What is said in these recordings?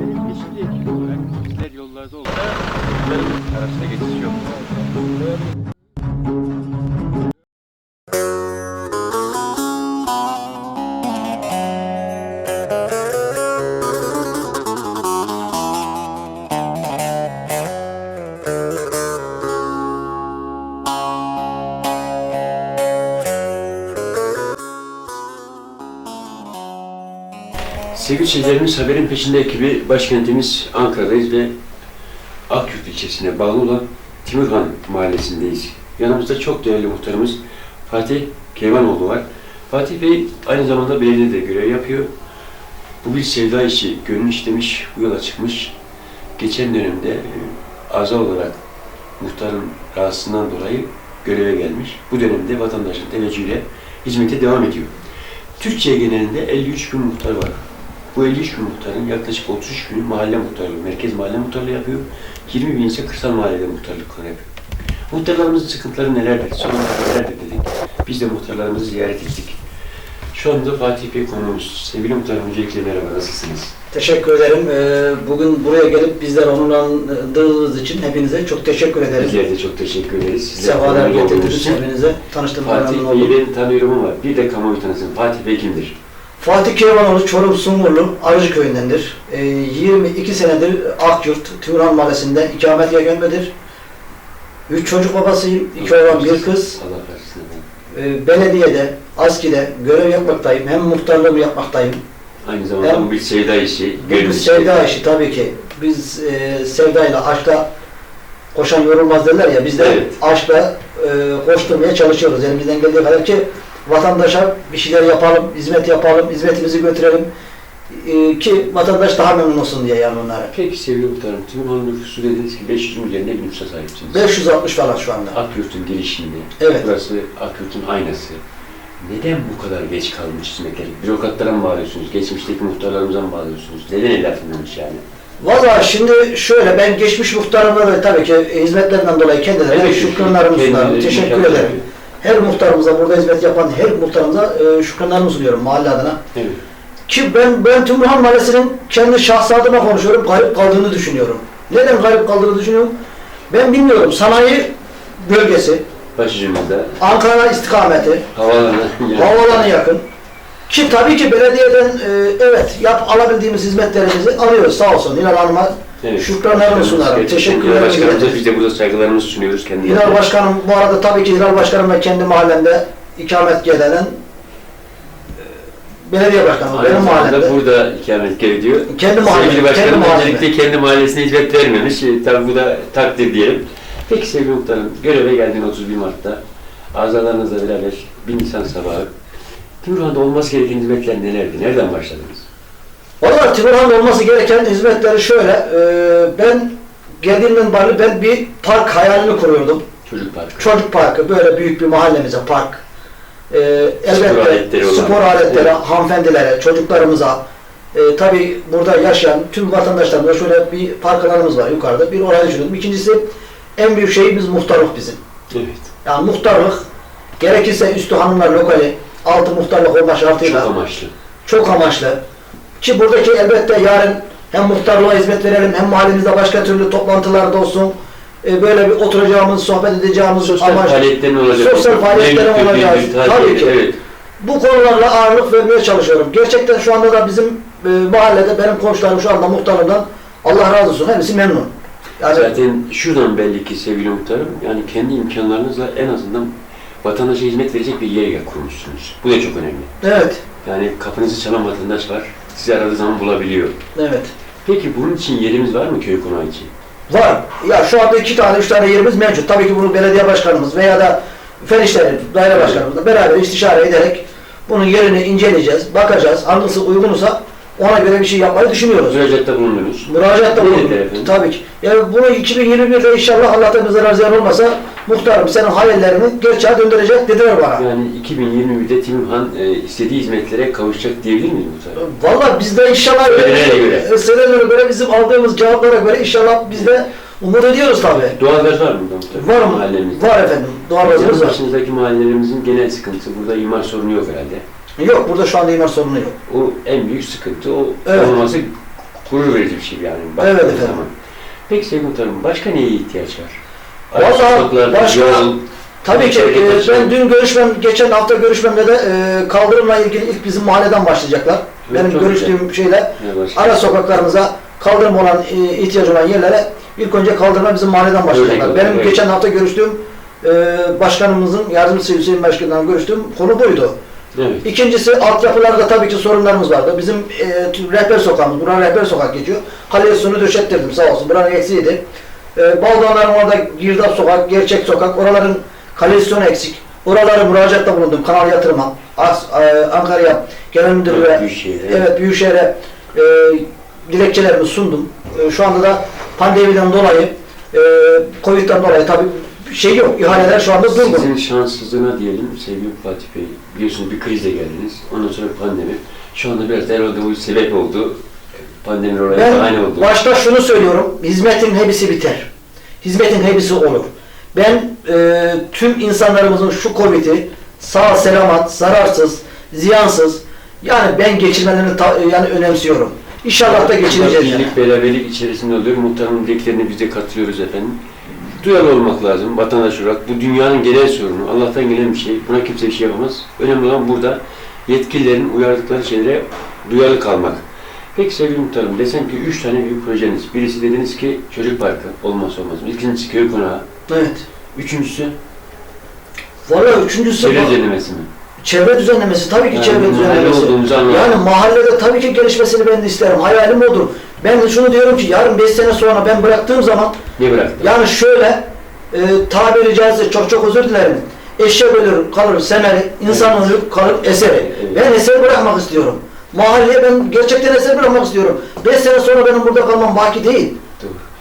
Benim yeşil ekip olarak bizler yollarda yolların arasında geçiş yok. Sevgili seyircilerimiz Haberin Peşinde ekibi başkentimiz Ankara'dayız ve Akyurt ilçesine bağlı olan Timurhan mahallesindeyiz. Yanımızda çok değerli muhtarımız Fatih Keyvanoğlu var. Fatih Bey aynı zamanda belediyede görev yapıyor. Bu bir sevda işi, gönül istemiş, bu yola çıkmış. Geçen dönemde e, azal olarak muhtarın rahatsızlığından dolayı göreve gelmiş. Bu dönemde vatandaşın teveccühüyle hizmete devam ediyor. Türkiye genelinde 53 bin muhtar var. Bu 53 bin muhtarın yaklaşık 33 bini mahalle muhtarlığı, merkez mahalle muhtarlığı yapıyor. 20 bin ise kırsal mahallede muhtarlıkları yapıyor. Muhtarlarımızın sıkıntıları nelerdir, sorunları nelerdir dedik. Biz de muhtarlarımızı ziyaret ettik. Şu anda Fatih Bey konuğumuz. Sevgili muhtarım, öncelikle merhaba, nasılsınız? Teşekkür ederim. Ee, Bugün buraya gelip bizler onurlandırdığınız için hepinize çok teşekkür ederim. Bizler de çok teşekkür ederiz. Sizler Sefalar getirdiniz hepinize. Tanıştığıma Fatih memnun oldum. Bey'i tanıyorum ama bir de kamuoyu tanısın. Fatih Bey kimdir? Fatih Keyvanoğlu Çorum Sungurlu Arıcı köyündendir. Ee, 22 senedir Akyurt, Tümürhan Mahallesi'nde ikamet yegenmedir. Üç çocuk babasıyım, iki oğlan bir kız. Ee, Belediyede, ASKİ'de görev yapmaktayım. Hem muhtarlığımı yapmaktayım. Aynı zamanda bu bir sevda işi. Bir sevda işi tabii ki. Biz e, sevdayla, aşkla koşan yorulmaz derler ya. Biz de Evet. aşkla e, koşturmaya çalışıyoruz. Elimizden geldiği kadar ki vatandaşa bir şeyler yapalım, hizmet yapalım, hizmetimizi götürelim. E, ki vatandaş daha memnun olsun diye yani onlara. Peki sevgili muhtarım, Timurhan nüfusu dediniz ki 500'ün üzerinde bir nüfusa sahipsiniz. 560 falan şu anda. Akyurt'un girişinde, Evet. burası Akyurt'un aynası. Neden bu kadar geç kalmış hizmetler? Bürokratlara mı bağlıyorsunuz? Geçmişteki muhtarlarımıza mı bağlıyorsunuz? Neden el atılmamış yani? Valla şimdi şöyle ben geçmiş muhtarıma da tabii ki hizmetlerinden dolayı kendilerine Evet, şükranlarımı sunarım. Teşekkür ederim. Her muhtarımıza, burada hizmet yapan her muhtarımıza e, şükranlarımı sunuyorum mahalle adına. Evet. Ki ben ben Tümrühan Mahallesi'nin kendi şahsı adıma konuşuyorum, garip kaldığını düşünüyorum. Neden garip kaldığını düşünüyorum? Ben bilmiyorum, sanayi bölgesi, Başucumuzda Ankara istikameti, havaalanı. yani- havalanı yakın. Ki tabii ki belediyeden e, evet yap alabildiğimiz hizmetlerimizi alıyoruz sağ olsun Hanım'a. Evet. Şükranlarımı sunarım, teşekkürlerimi Başkanımıza biz de burada saygılarımızı sunuyoruz kendine. Hilal Başkanım bu arada tabii ki Hilal Başkanım da kendi mahallemde ikamet eden e, belediye başkanı Aynı benim mahallemde. burada ikamet ediyor. Kendi mahallemde, Sevgili başkanım kendi öncelikle kendi mahallesine hizmet vermemiş. E, tabii bu da takdir diyelim. Peki sevgili muhtarım, göreve geldin 31 Mart'ta. Azalarınızla beraber bir Nisan sabahı. Timurhan'da olması gereken hizmetler nelerdi? Nereden başladınız? Valla Timurhan'da olması gereken hizmetleri şöyle, e, ben geldiğimden beri ben bir park hayalini kuruyordum. Çocuk parkı. Çocuk parkı, böyle büyük bir mahallemize park. E, elbette aletleri olan. spor aletleri, Evet. hanımefendilere, çocuklarımıza, e, tabii burada yaşayan tüm vatandaşlarımıza şöyle bir parklarımız var yukarıda, bir orayı düşünüyorum. İkincisi, en büyük şeyimiz muhtarlık bizim. Evet. Yani muhtarlık, gerekirse üstü hanımlar lokali, altı muhtarlık olma şartıyla Çok amaçlı. çok amaçlı. Ki buradaki elbette yarın hem muhtarlığa hizmet verelim hem mahallemizde başka türlü toplantılarda olsun. E, böyle bir oturacağımız, sohbet edeceğimiz Sosyal amaç. faaliyetlerin olacak. Sosyal faaliyetlerin Tabii ki. Evet. Bu konularla ağırlık vermeye çalışıyorum. Gerçekten şu anda da bizim e, mahallede benim komşularım şu anda muhtarımdan Allah razı olsun. Hepsi memnun. Yani Zaten şuradan belli ki sevgili muhtarım, yani kendi imkanlarınızla en azından vatandaşa hizmet verecek bir yer kurmuşsunuz. Bu da çok önemli. evet, Yani kapınızı çalan vatandaş var, sizi aradığı zaman bulabiliyor. evet. Peki bunun için yerimiz var mı köy konağı için? Var. Ya şu anda iki tane, üç tane yerimiz mevcut. Tabii ki bunu belediye başkanımız veya da fen işleri daire başkanımızla beraber istişare ederek bunun yerini inceleyeceğiz, bakacağız. Hangisi uygunsa ona göre bir şey yapmayı düşünüyoruz. Müracaatta bulundunuz. Müracaatta efendim? Tabii ki. Yani bunu 2021'de inşallah Allah'tan bize razı olmasa muhtarım senin hayallerini gerçeğe döndürecek dediler bana. Yani 2021'de Timurhan e, istediği hizmetlere kavuşacak diyebilir miyiz muhtarım? Vallahi biz de inşallah Senelere göre. e, senelere göre bizim aldığımız cevaplara göre inşallah biz de Umut ediyoruz tabii. Doğalgaz var mı muhtarım? Var mı? Mahallemizde. Var efendim. Doğalgazımız Yanı var. başınızdaki mahallelerimizin genel sıkıntısı. Burada imar sorunu yok herhalde. Yok burada şu anda imar sorunu yok. O en büyük sıkıntı. O Evet. olması gurur verici bir şey yani. Evet efendim. zaman. Peki Sevgili Muhtarım, başka neye ihtiyaç var? Sokaklar, başka- yol, Tabii ki e, ben dün görüşmem, geçen hafta görüşmemde de e, kaldırımla ilgili ilk bizim mahalleden başlayacaklar. Evet, Benim görüştüğüm şeyle Ne başka? ara sokaklarımıza kaldırım olan, e, ihtiyaç olan yerlere ilk önce kaldırma bizim mahalleden başlayacaklar. Öyle, Benim evet. geçen hafta görüştüğüm e, başkanımızın, yardımcısı Hüseyin Başkan'la görüştüğüm konu buydu. Evet. İkincisi altyapılarda tabii ki sorunlarımız vardı. Bizim e, rehber sokağımız, buranın rehber sokak geçiyor. Kaleye sunu döşettirdim sağ olsun. Buranın eksiğiydi. E, Baldoğanların orada girdap sokak, gerçek sokak, oraların kalezyonu eksik. Oralara müracaatta bulundum. Kanal yatırma, As, e, Ankara'ya, genel müdürlüğe, Evet, Büyükşehir'e. evet Büyükşehir'e e, dilekçelerimi sundum. E, şu anda da pandemiden dolayı, e, Covid'den dolayı tabii şey yok, ihaleler şu anda durgun. Sizin şanssızlığına diyelim sevgili Fatih Bey. Biliyorsunuz bir krizle geldiniz. Ondan sonra pandemi. Şu anda biraz da herhalde bu sebep oldu. Pandemi oraya bahane Ben oldu. başta şunu söylüyorum, hizmetin hepsi biter. Hizmetin hepsi olur. Ben e, tüm insanlarımızın şu Covid'i sağ, selamat, zararsız, ziyansız, yani ben geçirmelerini ta- yani önemsiyorum. İnşallah da geçireceğiz yani. Birlik, beraberlik içerisinde oluyor. Muhtarın dileklerine biz de katılıyoruz efendim. Duyarlı olmak lazım vatandaş olarak. Bu dünyanın genel sorunu. Allah'tan gelen bir şey. Buna kimse bir şey yapamaz. Önemli olan burada yetkililerin uyardıkları şeylere duyarlı kalmak. Peki sevgili muhtarım desem ki üç tane büyük projeniz. Birisi dediniz ki çocuk parkı olmazsa olmaz. İkincisi köy konağı. Evet. Üçüncüsü Vallahi üçüncüsü çevre düzenlemesi mi? Çevre düzenlemesi tabii ki Yani çevre düzenlemesi. Yani mahallede tabii ki gelişmesini ben de isterim. Hayalim odur. Ben de şunu diyorum ki yarın 5 sene sonra ben bıraktığım zaman Ne bıraktı? Yani şöyle e, tabiri caizse çok çok özür dilerim. Eşek ölür kalır semeri, insan ölür kalır eseri. Evet. Ben eser bırakmak istiyorum. Mahalleye ben gerçekten eser bırakmak istiyorum. 5 sene sonra benim burada kalmam baki değil.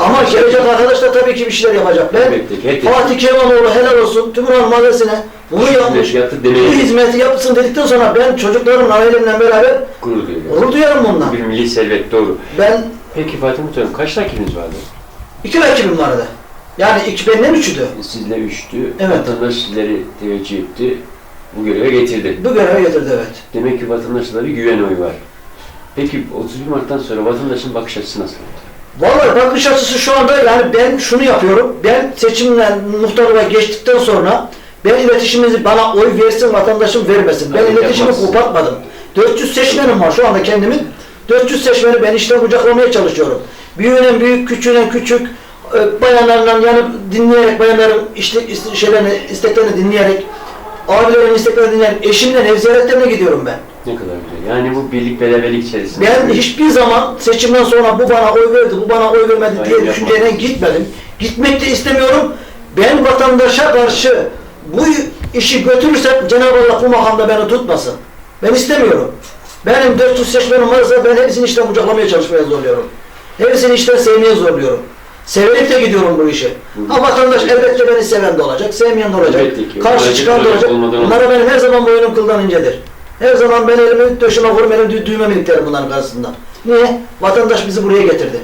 Ama gelecek arkadaş da tabii ki bir şeyler yapacak. Ben Elbette Fatih Kemaloğlu helal olsun Tümran Mahallesi'ne bunu yapmış. Bu hizmeti yapsın dedikten sonra ben çocuklarımla ailemle beraber gurur duyuyorum. gurur bundan. Bir milli servet doğru. Ben Peki Fatih Muhtarım kaç rakibiniz vardı? iki rakibim vardı. Yani iki benden üçüdü. Sizle üçtü. Evet. Vatandaş sizleri teveccüh etti. Bu göreve getirdi. Bu göreve getirdi evet. Demek ki vatandaşta da bir güven oyu var. Peki 31 Mart'tan sonra vatandaşın bakış açısı nasıl? Vallahi bakış açısı şu anda yani ben şunu yapıyorum. Ben seçimle muhtarlığa geçtikten sonra ben iletişimimizi bana oy versin vatandaşım vermesin. Ben Evet, iletişimi kopartmadım. 400 seçmenim var şu anda kendimin. 400 seçmeni ben işte kucaklamaya çalışıyorum. Büyüğüne büyük, küçüğüne küçük, e, bayanlarla yani dinleyerek, bayanların işte, şeylerini, isteklerini dinleyerek, abilerin isteklerini dinleyerek, eşimle ev ziyaretlerine gidiyorum ben. Ne kadar güzel. Yani bu birlik beraberlik içerisinde. Ben hiçbir zaman seçimden sonra bu bana oy verdi, bu bana oy vermedi Hayır, diye düşünceyle gitmedim. Gitmek de istemiyorum. Ben vatandaşa karşı bu işi götürürsem Cenab-ı Allah bu makamda beni tutmasın. Ben istemiyorum. Benim 400 seçmenim varsa ben hepsini işten kucaklamaya çalışmaya zorluyorum. Hepsini işten sevmeye zorluyorum. Severek de gidiyorum bu işe. Ha vatandaş elbette beni seven de olacak, sevmeyen de olacak. Elbette ki. Karşı çıkan da olacak, Bunlara benim her zaman boynum kıldan incedir. Her zaman ben elimi döşüme vururum, elim dü düğme miliklerim bunların karşısında. Niye? Vatandaş bizi buraya getirdi.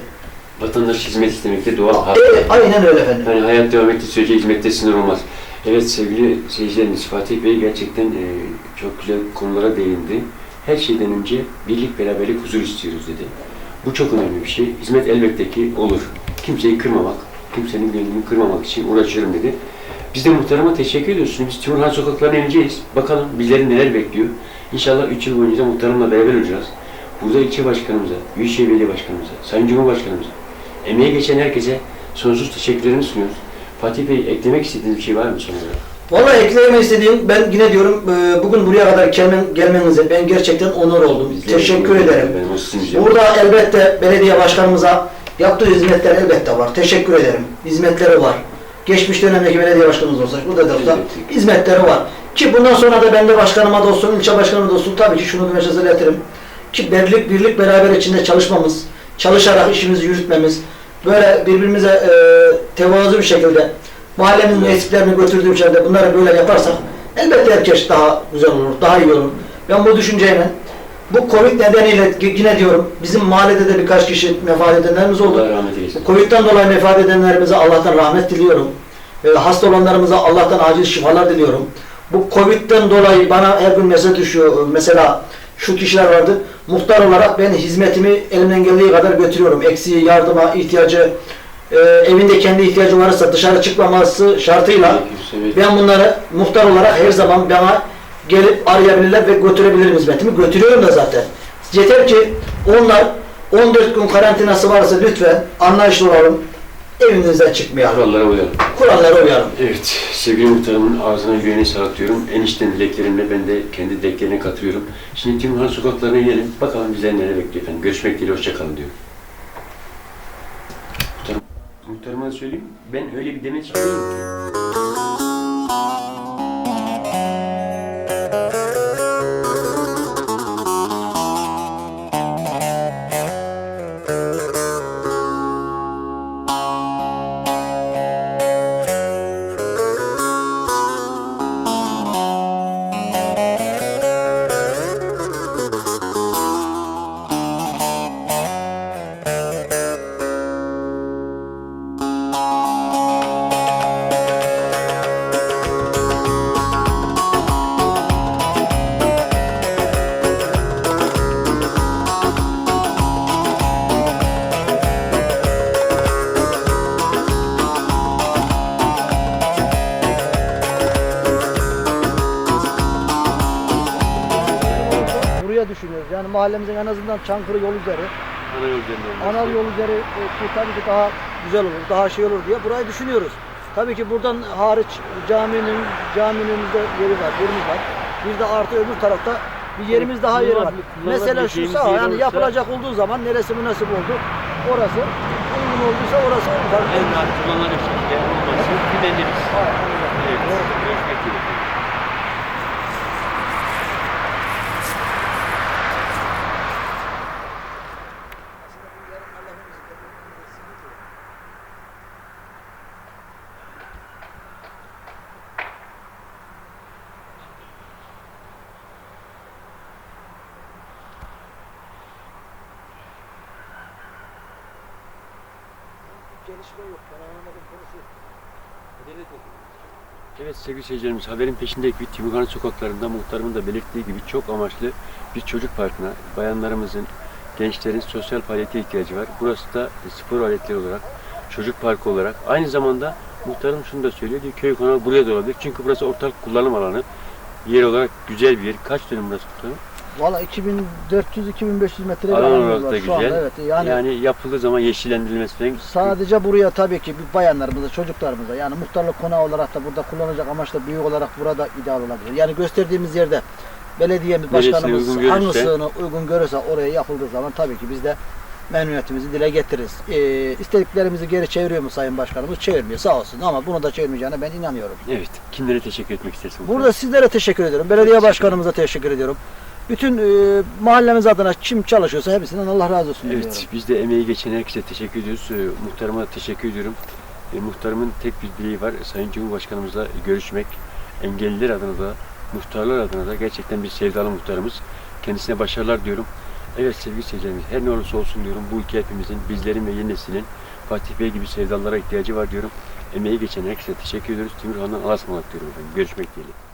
Vatandaş hizmet istemekte doğal hak. E, aynen öyle efendim. Yani hayat devam ettiği sürece hizmette sınır olmaz. Evet sevgili seyircilerimiz Fatih Bey gerçekten e, çok güzel konulara değindi. Her şeyden önce birlik, beraberlik, huzur istiyoruz dedi. Bu çok önemli bir şey. Hizmet elbette ki olur. Kimseyi kırmamak, kimsenin gönlünü kırmamak için uğraşıyorum dedi. Biz de muhtarıma teşekkür ediyoruz. Biz Timurhan sokaklarına ineceğiz. Bakalım bizleri neler bekliyor. İnşallah 3 yıl boyunca da muhtarımla beraber olacağız. Burada ilçe başkanımıza, Büyükşehir Belediye Başkanımıza, Sayın Cumhurbaşkanımıza, emeğe geçen herkese sonsuz teşekkürlerimi sunuyoruz. Fatih Bey eklemek istediğiniz bir şey var mı son olarak? Vallahi ekleyeme istediğim, ben yine diyorum e, bugün buraya kadar gelmen, gelmenize ben gerçekten onur oldum. Bizler Teşekkür ederim. güzel. Burada elbette belediye başkanımıza yaptığı hizmetler elbette var. Teşekkür ederim. Hizmetleri var. Geçmiş dönemdeki belediye başkanımız olsa, burada da Elbette. hizmetleri var. Ki bundan sonra da ben de başkanıma da olsun, ilçe başkanıma da olsun tabii ki şunu mesaj iletirim. Ki birlik, birlik beraber içinde çalışmamız, çalışarak işimizi yürütmemiz, böyle birbirimize e, tevazu bir şekilde mahallemizin Evet. eksiklerini götürdüğüm yerde bunları böyle yaparsak elbette herkes daha güzel olur, daha iyi olur. Ben bu düşünceyle Bu Covid nedeniyle yine diyorum bizim mahallede de birkaç kişi vefat edenlerimiz oldu. Allah rahmet eylesin. Covid'den dolayı vefat edenlerimize Allah'tan rahmet diliyorum. Ee, hasta olanlarımıza Allah'tan acil şifalar diliyorum. Bu Covid'den dolayı bana her gün mesaj düşüyor. Mesela şu kişiler vardı. Muhtar olarak ben hizmetimi elimden geldiği kadar götürüyorum. Eksiği, yardıma, ihtiyacı, e, evinde kendi ihtiyacı varsa dışarı çıkmaması şartıyla ben bunları muhtar olarak her zaman bana gelip arayabilirler ve götürebilirim hizmetimi. Götürüyorum da zaten. Yeter ki onlar 14 gün karantinası varsa lütfen anlayışlı olalım. Evinizden çıkmayalım. Kurallara uyalım. Kurallara uyalım. Evet, sevgili muhtarımın ağzına yüreğine sağlık diyorum. Enişten dileklerimle ben de kendi dileklerine katılıyorum. Şimdi Timurhan sokaklarına inelim. Bakalım bizden neler bekliyor efendim. Görüşmek dileğiyle, hoşçakalın diyorum. Muhtarım, muhtarıma söyleyeyim. Ben öyle bir demet istiyorum ki. Düşünüyoruz. Yani mahallemizin en azından Çankırı yol üzeri, Ana yol üzerinde olması. Anal yol üzeri e, tabii ki daha güzel olur, daha şey olur diye burayı düşünüyoruz. Tabii ki buradan hariç caminin caminin de yeri var, yerimiz var. Bir de artı öbür tarafta bir yerimiz daha yeri var. Mesela şu sağ yani yapılacak olduğu zaman neresi münasip oldu orası uygun olduysa orası olur. En rahat kullanılacak şekilde olması güvenleriz. Evet, görüşmek dileğiyle. Gelişme yok. Ben anlamadım konusu. Evet sevgili seyircilerimiz haberin peşindeki bir Timurhan sokaklarında muhtarımın da belirttiği gibi çok amaçlı bir çocuk parkına bayanlarımızın, gençlerin sosyal faaliyete ihtiyacı var. Burası da spor aletleri olarak, çocuk parkı olarak aynı zamanda muhtarım şunu da söylüyor diyor köy konağı buraya da olabilir. Çünkü burası ortak kullanım alanı. Yer olarak güzel bir yer. Kaç dönüm burası muhtarım? Valla 2400-2500 metre Alan da şu anda. güzel. Evet. Yani, Yani, yapıldığı zaman yeşillendirilmesi falan sadece buraya tabii ki bir bayanlarımıza, çocuklarımıza yani muhtarlık konağı olarak da burada kullanacak amaçla büyük olarak burada ideal olabilir. Yani gösterdiğimiz yerde belediyemiz başkanımız uygun görürse- hangisini uygun görürse oraya yapıldığı zaman tabii ki biz de memnuniyetimizi dile getiririz. Ee, istediklerimizi geri çeviriyor mu Sayın Başkanımız? Çevirmiyor sağ olsun ama bunu da çevirmeyeceğine ben inanıyorum. Evet. Kimlere teşekkür etmek istersin? Burada sizlere teşekkür ediyorum. Belediye başkanımıza teşekkür ediyorum. Bütün e, mahallemiz adına kim çalışıyorsa hepsinden Allah razı olsun diyorum. Evet, biz de emeği geçen herkese teşekkür ediyoruz. Ee, muhtarıma teşekkür ediyorum. Ee, muhtarımın tek bir dileği var. Sayın Cumhurbaşkanımızla görüşmek. Engelliler adına da, muhtarlar adına da gerçekten bir sevdalı muhtarımız. Kendisine başarılar diyorum. Evet sevgili seyircilerimiz, her ne olursa olsun diyorum. Bu ülke hepimizin, bizlerin ve yeni neslin Fatih Bey gibi sevdalılara ihtiyacı var diyorum. Emeği geçen herkese teşekkür ediyoruz. Timurhan'dan Allah'a ısmarladık diyorum efendim. Görüşmek dileğiyle.